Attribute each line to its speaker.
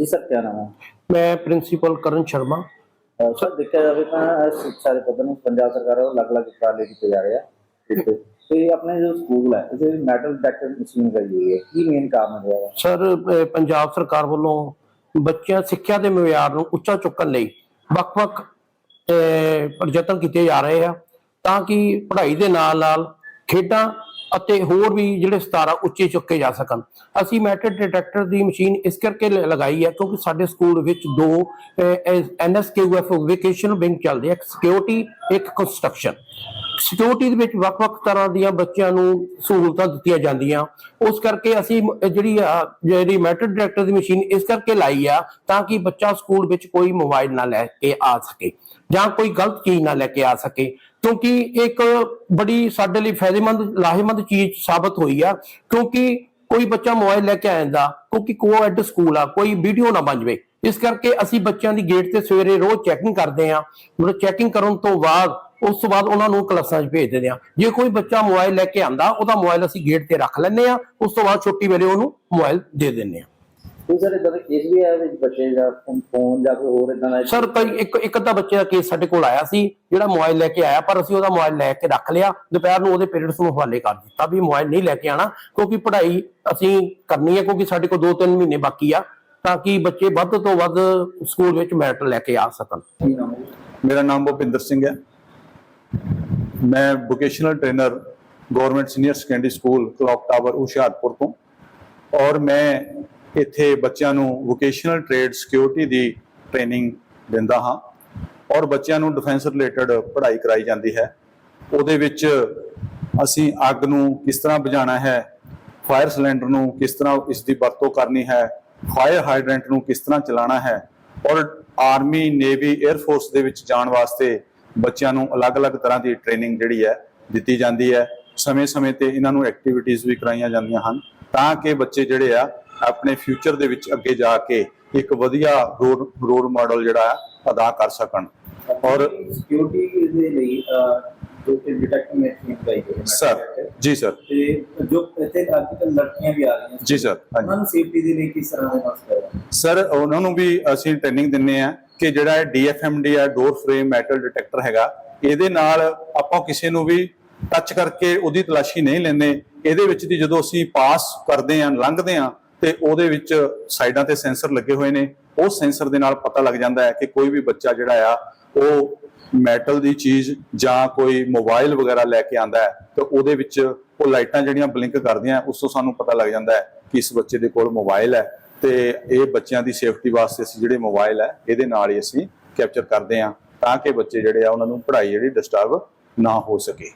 Speaker 1: Sir ਕੀ ਨਾਮ ਹੈ
Speaker 2: ਮੈਂ ਪ੍ਰਿੰਸੀਪਲ ਕਰਨ ਸ਼ਰਮਾ
Speaker 1: ਅਹ ਸਰ ਦੇਖਿਆ ਜਾਵੇ ਤਾਂ ਅਹ ਸਿੱਖਿਆ ਦੇ ਪੱਧਰ ਨੂੰ ਪੰਜਾਬ ਸਰਕਾਰ ਵੱਲੋਂ ਅਲੱਗ-ਅਲੱਗ ਉਪਰਾਲੇ ਕੀਤੇ ਜਾ ਰਹੇ ਆ ਠੀਕ ਹੈ। ਤੇ ਆਪਣੇ ਜੋ ਸਕੂਲ ਹੈ ਇਸੇ ਮੈਟਲ ਡਿਟੈਕਟਰ ਮਸ਼ੀਨ ਕਰੀ ਹੋਈ ਹੈ ਕੀ ਮੇਨ ਕਾਰਨ ਹੈ ਇਹਦਾ?
Speaker 2: ਸਰ ਅਹ ਪੰਜਾਬ ਸਰਕਾਰ ਵੱਲੋਂ ਬੱਚਿਆਂ ਸਿੱਖਿਆ ਦੇ ਮਿਆਰ ਨੂੰ ਉੱਚਾ ਚੁੱਕਣ ਲਈ ਵੱਖ-ਵੱਖ ਅਹ, ਪ੍ਰਯਤਨ ਕੀਤੇ ਜਾ ਰਹੇ ਆ ਤਾਂ ਕਿ ਪੜ੍ਹਾਈ ਦੇ ਨਾਲ-ਨਾਲ ਖੇਡਾਂ ਅਤੇ ਹੋਰ ਵੀ ਜਿਹੜੇ ਸਤਾਰਾ ਉੱਚੇ ਚੁੱਕੇ ਜਾ ਸਕਣ। ਅਸੀਂ ਮੈਟਲ ਡਿਟੈਕਟਰ ਦੀ ਮਸ਼ੀਨ ਇਸ ਕਰਕੇ ਲਗਾਈ ਹੈ ਕਿਉਂਕਿ ਸਾਡੇ ਸਕੂਲ ਵਿੱਚ ਦੋ ਐਨਐਸਕੇਯੂਐਫ ਵੋਕੇਸ਼ਨਲ ਵਿੰਗ ਚੱਲਦੇ ਆ, ਇੱਕ ਸਿਕਿਉਰਿਟੀ ਇੱਕ ਕੰਸਟਰਕਸ਼ਨ ਸਿਕਿਉਰਿਟੀ ਦੇ ਵਿੱਚ ਵੱਖ-ਵੱਖ ਤਰ੍ਹਾਂ ਦੀਆਂ ਬੱਚਿਆਂ ਨੂੰ ਸਹੂਲਤਾਂ ਦਿੱਤੀਆਂ ਜਾਂਦੀਆਂ। ਉਸ ਕਰਕੇ ਅਸੀਂ ਜਿਹੜੀ ਆ, ਜਿਹੜੀ ਮੈਟਰ ਡਾਇਰੈਕਟਰ ਦੀ ਮਸ਼ੀਨ ਇਸ ਕਰਕੇ ਲਾਈ ਆ ਤਾਂ ਕਿ ਬੱਚਾ ਸਕੂਲ ਵਿੱਚ ਕੋਈ ਮੋਬਾਈਲ ਨਾ ਲੈ ਕੇ ਆ ਸਕੇ ਜਾਂ ਕੋਈ ਗਲਤ ਚੀਜ਼ ਨਾ ਲੈ ਕੇ ਆ ਸਕੇ। ਕਿਉਂਕਿ ਇੱਕ ਬੜੀ ਸਾਡੇ ਲਈ ਫਾਇਦੇਮੰਦ ਲਾਹੇਮੰਦ ਚੀਜ਼ ਸਾਬਤ ਹੋਈ ਆ। ਕਿਉਂਕਿ ਕੋਈ ਬੱਚਾ ਮੋਬਾਈਲ ਲੈ ਕੇ ਆ ਜਾਂਦਾ ਕਿਉਂਕਿ ਕੋਐਡ ਸਕੂਲ ਆ ਕੋਈ ਵੀਡੀਓ ਨਾ ਬਣ ਜਾਵੇ। ਇਸ ਕਰਕੇ ਅਸੀਂ ਬੱਚਿਆਂ ਦੀ ਗੇਟ ਤੇ ਸਵੇਰੇ ਰੋਜ਼ ਚੈਕਿੰਗ ਕਰਦੇ ਆ। ਮਤਲਬ ਚੈਕਿੰਗ ਕਰਨ ਤੋਂ ਬਾਅਦ ਉਸ ਤੋਂ ਬਾਅਦ ਉਹਨਾਂ ਨੂੰ ਕਲਾਸਾਂ 'ਚ ਭੇਜ ਦਿੰਦੇ ਆ ਜੇ ਕੋਈ ਬੱਚਾ ਮੋਬਾਈਲ ਲੈ ਕੇ ਆਂਦਾ ਉਹਦਾ ਮੋਬਾਈਲ ਅਸੀਂ ਗੇਟ ਤੇ ਰੱਖ ਲੈਂਦੇ ਆ ਉਸ ਤੋਂ ਬਾਅਦ ਛੁੱਟੀ ਵੇਲੇ ਉਹਨੂੰ ਮੋਬਾਈਲ ਦੇ ਦਿੰਦੇ ਆ
Speaker 1: ਕੋਈ ਸਰ ਇਦਾਂ ਦਾ ਕੇਸ ਵੀ ਹੈ ਵਿੱਚ ਬੱਚੇ ਦਾ ਫੋਨ ਜਾਂ ਕੋਈ ਹੋਰ ਇਦਾਂ ਦਾ
Speaker 2: ਸਰ ਕਈ ਇੱਕ ਇੱਕ ਅੱਧਾ ਬੱਚੇ ਦਾ ਕੇਸ ਸਾਡੇ ਕੋਲ ਆਇਆ ਸੀ ਜਿਹੜਾ ਮੋਬਾਈਲ ਲੈ ਕੇ ਆਇਆ ਪਰ ਅਸੀਂ ਉਹਦਾ ਮੋਬਾਈਲ ਲੈ ਕੇ ਰੱਖ ਲਿਆ। ਦੁਪਹਿਰ ਨੂੰ ਉਹਦੇ ਪੇਰੈਂਟਸ ਨੂੰ ਹਵਾਲੇ ਕਰ ਦਿੱਤਾ ਵੀ ਮੋਬਾਈਲ ਨਹੀਂ ਲੈ ਕੇ ਆਣਾ ਕਿਉਂਕਿ ਪੜ੍ਹਾਈ ਅਸੀਂ ਕਰਨੀ ਹੈ ਕਿਉਂਕਿ ਸਾਡੇ ਕੋਲ 2-3 ਮਹੀਨੇ ਬਾਕੀ ਆ ਤਾਂ ਕਿ ਬੱਚੇ ਵੱਧ ਤੋਂ ਵੱਧ ਸਕੂਲ ਵਿੱਚ ਮੈਰਿਟ ਲੈ ਕੇ ਆ ਸਕਣ।
Speaker 3: ਮੇਰਾ ਨਾਮ ਭੁਪਿੰਦਰ ਸਿੰਘ ਹੈ। ਮੈਂ vocational trainer government senior secondary school clock tower Hoshiarpur ਤੋਂ। ਔਰ ਮੈਂ ਇੱਥੇ ਬੱਚਿਆਂ ਨੂੰ ਵੋਕੇਸ਼ਨਲ ਟ੍ਰੇਡ ਸਿਕਿਉਰਿਟੀ ਦੀ ਟ੍ਰੇਨਿੰਗ ਦਿੰਦਾ ਹਾਂ। ਔਰ ਬੱਚਿਆਂ ਨੂੰ ਡਿਫੈਂਸ ਰਿਲੇਟਡ ਪੜ੍ਹਾਈ ਕਰਾਈ ਜਾਂਦੀ ਹੈ। ਉਹਦੇ ਵਿੱਚ ਅਸੀਂ ਅੱਗ ਨੂੰ ਕਿਸ ਤਰ੍ਹਾਂ ਬੁਝਾਉਣਾ ਹੈ ਫਾਇਰ ਸਿਲੰਡਰ ਨੂੰ ਕਿਸ ਤਰ੍ਹਾਂ ਇਸ ਦੀ ਵਰਤੋਂ ਕਰਨੀ ਹੈ ਫਾਇਰ ਹਾਈਡਰੈਂਟ ਨੂੰ ਕਿਸ ਤਰ੍ਹਾਂ ਚਲਾਉਣਾ ਹੈ, ਔਰ ਆਰਮੀ ਨੇਵੀ 에ਅਰ ਫੋਰਸ ਦੇ ਵਿੱਚ ਜਾਣ ਵਾਸਤੇ ਬੱਚਿਆਂ ਨੂੰ ਅਲੱਗ-ਅਲੱਗ ਤਰ੍ਹਾਂ ਦੀ ਟ੍ਰੇਨਿੰਗ ਜਿਹੜੀ ਹੈ ਦਿੱਤੀ ਜਾਂਦੀ ਹੈ। ਸਮੇਂ-ਸਮੇਂ ਤੇ ਇਹਨਾਂ ਨੂੰ ਐਕਟੀਵਿਟੀਜ਼ ਵੀ ਕਰਾਈਆਂ ਜਾਂਦੀਆਂ ਹਨ ਤਾਂ ਕਿ ਬੱਚੇ ਜਿਹੜੇ ਆ ਆਪਣੇ ਫਿਊਚਰ ਦੇ ਵਿੱਚ ਅੱਗੇ ਜਾ ਕੇ ਇੱਕ ਵਧੀਆ ਰੋਲ ਮਾਡਲ ਜਿਹੜਾ ਹੈ ਅਦਾ ਕਰ ਸਕਣ। ਔਰ
Speaker 1: ਸਿਕਿਉਰਿਟੀ ਦੇ ਲਈ ਜੋ ਕਿ ਕਰਾਈ ਗਈ ਹੈ।
Speaker 3: ਸਰ ਜੀ ਸਰ
Speaker 1: ਤੇ ਜੋ ਇੱਥੇ ਅੱਜ ਲੜਕੀਆਂ ਵੀ ਆ ਰਹੀਆਂ
Speaker 3: ਜੀ ਸਰ
Speaker 1: ਉਹਨਾਂ ਨੂੰ ਸੇਫਟੀ ਦੇ ਲਈ ਕਿਸ ਤਰ੍ਹਾਂ ਦੇ ਮਸਲੇ
Speaker 3: ਸਰ ਉਹਨਾਂ ਨੂੰ ਵੀ ਅਸੀਂ ਟ੍ਰੇਨਿੰਗ ਦਿੰਨੇ ਆ ਕਿ ਜਿਹੜਾ ਇਹ DFMD ਆ ਡੋਰ ਫਰੇਮ ਮੈਟਲ ਡਿਟੈਕਟਰ ਹੈਗਾ, ਇਹਦੇ ਨਾਲ ਆਪਾਂ ਕਿਸੇ ਨੂੰ ਵੀ ਟੱਚ ਕਰਕੇ ਉਹਦੀ ਤਲਾਸ਼ੀ ਨਹੀਂ ਲੈਂਦੇ। ਇਹਦੇ ਵਿੱਚ ਦੀ ਜਦੋਂ ਅਸੀਂ ਪਾਸ ਕਰਦੇ ਆਂ ਲੰਘਦੇ ਆਂ ਤੇ ਉਹਦੇ ਵਿੱਚ ਸਾਈਡਾਂ ਤੇ ਸੈਂਸਰ ਲੱਗੇ ਹੋਏ ਨੇ। ਉਹ ਸੈਂਸਰ ਦੇ ਨਾਲ ਪਤਾ ਲੱਗ ਜਾਂਦਾ ਹੈ ਕਿ ਕੋਈ ਵੀ ਬੱਚਾ ਜਿਹੜਾ ਆ, ਉਹ ਮੈਟਲ ਦੀ ਚੀਜ਼ ਜਾਂ ਕੋਈ ਮੋਬਾਈਲ ਵਗੈਰਾ ਲੈ ਕੇ ਆਂਦਾ ਹੈ, ਤੇ ਉਹਦੇ ਵਿੱਚ ਉਹ ਲਾਈਟਾਂ ਜਿਹੜੀਆਂ ਬਲਿੰਕ ਕਰਦੀਆਂ, ਉਸ ਤੋਂ ਸਾਨੂੰ ਪਤਾ ਲੱਗ ਜਾਂਦਾ ਹੈ ਕਿ ਇਸ ਬੱਚੇ ਦੇ ਕੋਲ ਮੋਬਾਈਲ ਹੈ। ਤੇ ਇਹ ਬੱਚਿਆਂ ਦੀ ਸੇਫਟੀ ਵਾਸਤੇ ਅਸੀਂ ਜਿਹੜੇ ਮੋਬਾਈਲ ਹੈ, ਇਹਦੇ ਨਾਲ ਹੀ ਅਸੀਂ ਕੈਪਚਰ ਕਰਦੇ ਹਾਂ ਤਾਂ ਕਿ ਬੱਚੇ ਜਿਹੜੇ ਆ ਉਹਨਾਂ ਨੂੰ ਪੜ੍ਹਾਈ ਜਿਹੜੀ ਡਿਸਟਰਬ ਨਾ ਹੋ ਸਕੇ।